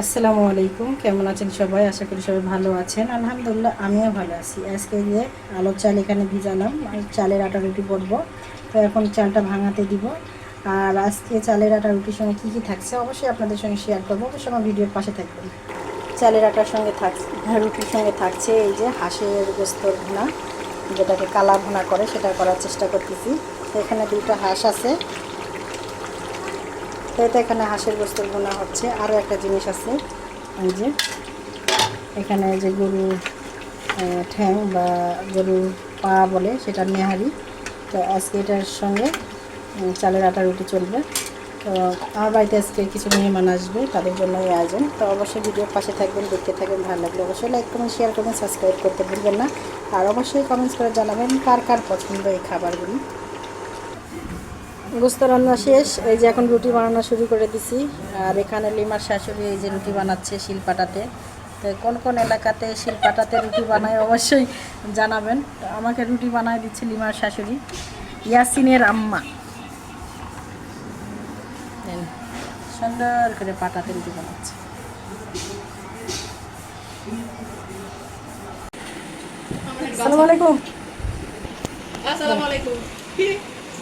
আসসালামু আলাইকুম, কেমন আছেন সবাই? আশা করি সবাই ভালো আছেন। আলহামদুলিল্লাহ, আমিও ভালো আছি। আজকে যে আলোর চাল এখানে ভিজালাম চালের আটা রুটি করব তো এখন চালটা ভাঙাতে দিব। আর আজকে চালের আটা রুটির সঙ্গে কী কী থাকছে অবশ্যই আপনাদের সঙ্গে শেয়ার করব। অবশ্যই আমার ভিডিওর পাশে থাকবেন। চালের আটার সঙ্গে থাকছে রুটির সঙ্গে থাকছে এই যে হাঁসের গোস্তর ভুনা, যেটাকে কালা ভুনা করে, সেটা করার চেষ্টা করতেছি। এখানে দুটো হাঁস আছে। তো এখানে হাঁসের গোস্তর বোনা হচ্ছে। আরও একটা জিনিস আছে, এই যে, এখানে যে গরু ঠ্যাং বা গরুর পা বলে, সেটা নেহারি। তো আজকে এটার সঙ্গে চালের আটা রুটি চলবে। তো আমার বাড়িতে আজকে কিছু মেহমান আসবে, তাদের জন্য এই আয়োজন। তো অবশ্যই ভিডিওর পাশে থাকবেন, দেখতে থাকবেন, ভালো লাগলে অবশ্যই লাইক করবেন শেয়ার করবেন সাবস্ক্রাইব করতে ভুলবেন না। আর অবশ্যই কমেন্টস করে জানাবেন, কার কার পছন্দ এই খাবারগুলি। গোস্ত রান্না শেষ, এই যে এখন রুটি বানানো শুরু করে দিছি। আর এখানে লিমার শাশুড়ি এই যে রুটি বানাচ্ছে শিলপাটাতে। তো কোন কোন এলাকাতে শিলপাটাতে রুটি বানায় অবশ্যই জানাবেন। তো আমাকে রুটি বানায় দিচ্ছে লিমার শাশুড়ি, ইয়াসিনের আম্মা। সুন্দর করে পাটাতে রুটি বানাচ্ছে। আসসালামু আলাইকুম। আসসালামু আলাইকুম।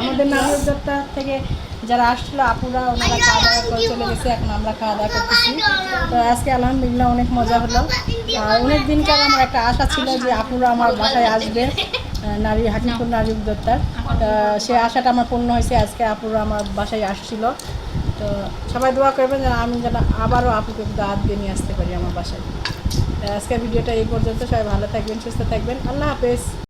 আমাদের নামের দত্তা থেকে যারা আসছিল, আপুরা ওনারা খাওয়া দাওয়া করে চলে গেছে, এখন আমরা খাওয়া দাওয়া করতেছি। তো আজকে আলহামদুলিল্লাহ অনেক মজা হলো। আর অনেক দিনকার আমার একটা আশা ছিল যে আপুরা আমার বাসায় আসবে নারী, হাকিমপুর নারী উদ্যোক্তার। সে আশাটা আমার পূর্ণ হয়েছে, আজকে আপুরা আমার বাসায় আসছিল। তো সবাই দোয়া করবেন যেন আমি যেন আবারও আপুকে দাঁত দিয়ে নিয়ে আসতে পারি আমার বাসায়। আজকের ভিডিওটা এই পর্যন্ত, সবাই ভালো থাকবেন, সুস্থ থাকবেন। আল্লাহ হাফেজ।